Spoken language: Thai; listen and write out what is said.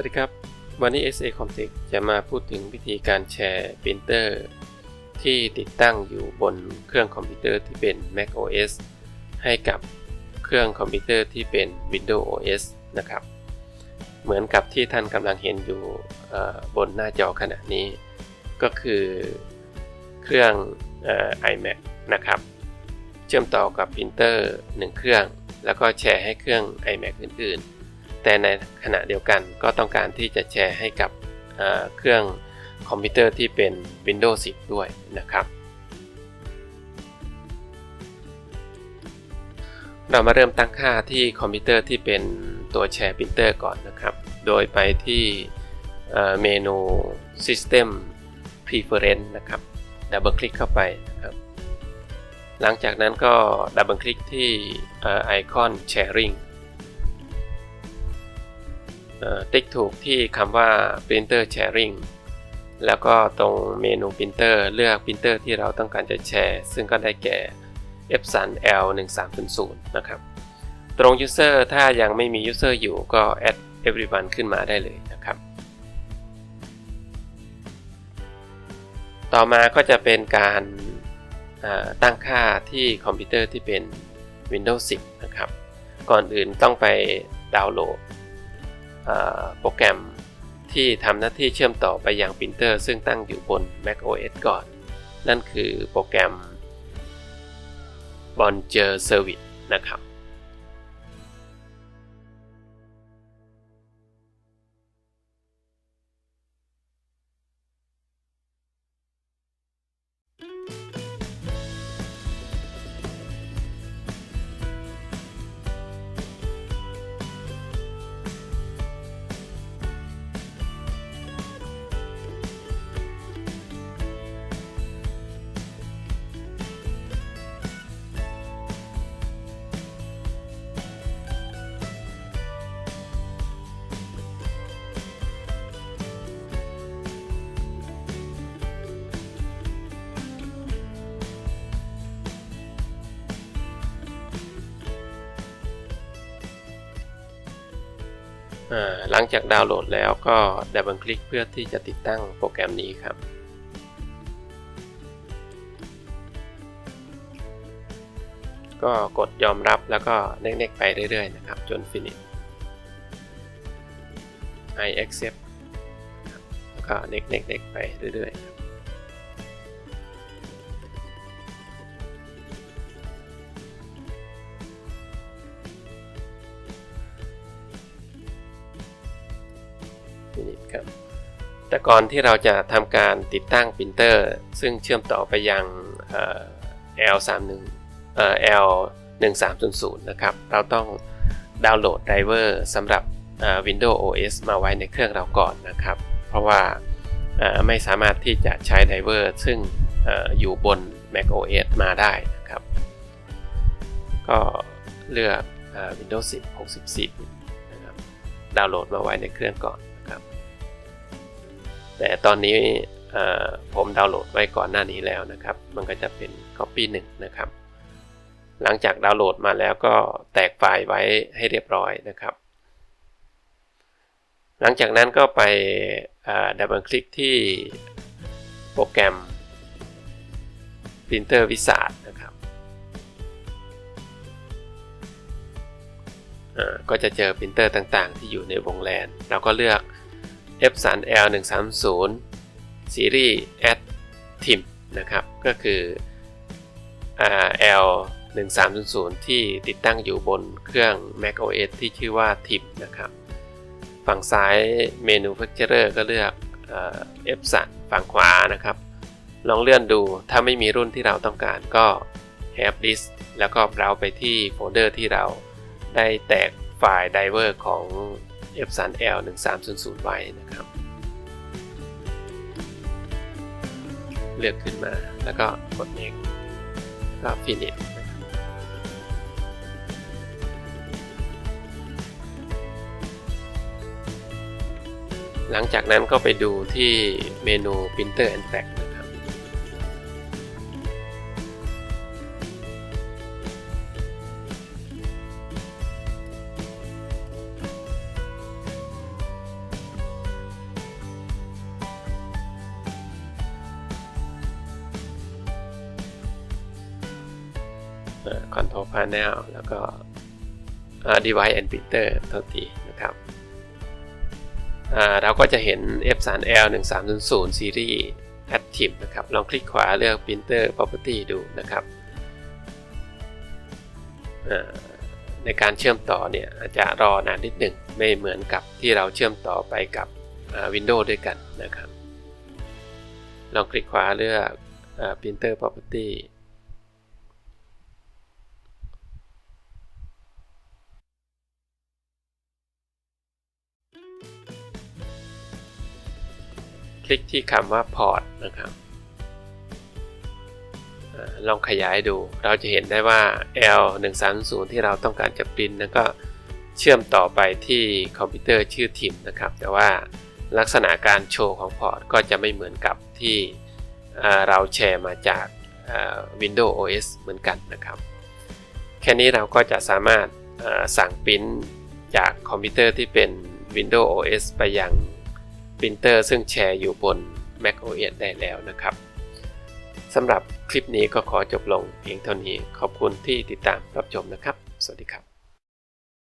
วัสดีครับ วันนี้ SA Comtech จะมาพูดถึงวิธีการแชร์ปรินเตอร์ที่ติดตั้งอยู่บนเครื่องคอมพิวเตอร์ที่เป็น Mac OS ให้กับเครื่องคอมพิวเตอร์ที่เป็น Windows OS นะครับ เหมือนกับที่ท่านกำลังเห็นอยู่บนหน้าจอขณะนี้ ก็คือเครื่องออ iMac นะครับ เชื่อมต่อกับปรินเตอร์1เครื่อง แล้วก็แชร์ให้เครื่อง iMac อื่นๆ แต่ในขณะเดียวกันก็ต้องการที่จะแชร์ให้กับเครื่องคอมพิวเตอร์ที่เป็น Windows 10 ด้วยนะครับ เรามาเริ่มตั้งค่าที่คอมพิวเตอร์ที่เป็นตัวแชร์ปรินเตอร์ก่อนนะครับ โดยไปที่เมนู System Preference นะครับดับเบิลคลิกเข้าไปนะครับ หลังจากนั้นก็ดับเบิลคลิกที่ไอคอน Sharing ติ๊กถูกที่คำว่า Printer Sharing แล้วก็ตรงเมนู Printer เลือก Printer ที่เราต้องการจะแชร์ ซึ่งก็ได้แก่ Epson L 1 3 0 0 นะครับ ตรง User ถ้ายังไม่มี User อยู่ก็ add everyone ขึ้นมาได้เลยนะครับ ต่อมาก็จะเป็นการตั้งค่าที่คอมพิวเตอร์ที่เป็น Windows 10 นะครับ ก่อนอื่นต้องไปดาวน์โหลด โปรแกรมที่ทำหน้าที่เชื่อมต่อไปยังปรินเตอร์ ซึ่งตั้งอยู่บน Mac OS ก่อน นั่นคือโปรแกรม b o n j e r Service นะครับ หลังจากดาวน์โหลดแล้วก็ดับเบิลคลิกเพื่อที่จะติดตั้งโปรแกรมนี้ครับ ก็กดยอมรับแล้วก็เน็กๆไปเรื่อยๆนะครับ จน finish I accept แล้วก็เน็กๆๆไปเรื่อยๆครับินิชครับ แต่ก่อนที่เราจะทำการติดตั้งปรินเตอร์ ซึ่งเชื่อมต่อไปยังเอ่อ L31 เอ่อ L1300 นะครับ เราต้องดาวน์โหลดไดรเวอร์สำหรับ Windows OS มาไว้ในเครื่องเราก่อนนะครับ เพราะว่าไม่สามารถที่จะใช้ไดรเวอร์ซึ่งออยู่บน Mac OS มาได้นะครับ ก็เลือกอ Windows 10 64 นะครับ ดาวน์โหลดมาไว้ในเครื่องก่อน แต่ตอนนี้ผมดาวน์โหลดไว้ก่อนหน้านี้แล้วนะครับ มันก็จะเป็น Copy 1 นะครับ หลังจากดาวน์โหลดมาแล้วก็แตกไฟล์ไว้ให้เรียบร้อยนะครับ หลังจากนั้นก็ไปดับเบิลคลิกที่โปรแกรม Printer Wizard นะครับ ก็จะเจอปรินเตอร์ต่างๆ ที่อยู่ในวงแลนเราก็เลือก Epson L 1 3 0 ซีรีส์ Add Tim นะครับ ก็คืออ่า L 1 3 0 0 ที่ติดตั้งอยู่บนเครื่อง Mac OS ที่ชื่อว่า Tim นะครับ ฝั่งซ้าย Manufacturer ก็เลือกเอ่อ Epson ฝั่งขวานะครับ ลองเลื่อนดูถ้าไม่มีรุ่นที่เราต้องการก็ Have List แล้วก็เราไปที่โฟลเดอร์ที่เราได้แตกไฟล์ไดเวอร์ของ Epson L 1 3 0 0ไว้นะครับ เลือกขึ้นมาแล้วก็กด next ก็ finish หลังจากนั้นก็ไปดูที่เมนู Printer and Pack control panel แล้วก็ device and printer เท่าทีนะครับเราก็จะเห็น F3L 1300 series active นะครับ ลองคลิกขวาเลือก printer property ดูนะครับ ในการเชื่อมต่อเนี่ยอาจจะรอนานนิดหนึ่งไม่เหมือนกับที่เราเชื่อมต่อไปกับ Windows ด้วยกันนะครับ ลองคลิกขวาเลือก printer property ลิกที่คำว่า port นะครับอลองขยายดู เราจะเห็นได้ว่า L 1 3 0ที่เราต้องการจะปริ้นนั้นก็เชื่อมต่อไปที่คอมพิวเตอร์ชื่อทิมนะครับ แต่ว่าลักษณะการโชว์ของพอร์ตก็จะไม่เหมือนกับที่เราแชร์มาจาก Windows OS เหมือนกันนะครับ แค่นี้เราก็จะสามารถสั่งปริ้นจากคอมพิวเตอร์ที่เป็น Windows OS ไปยัง ปรินเตอร์ซึ่งแชร์อยู่บน Mac OS ได้แล้วนะครับสำหรับคลิปนี้ก็ขอจบลงเพียงเท่านี้ขอบคุณที่ติดตามรับชมนะครับ สวัสดีครับ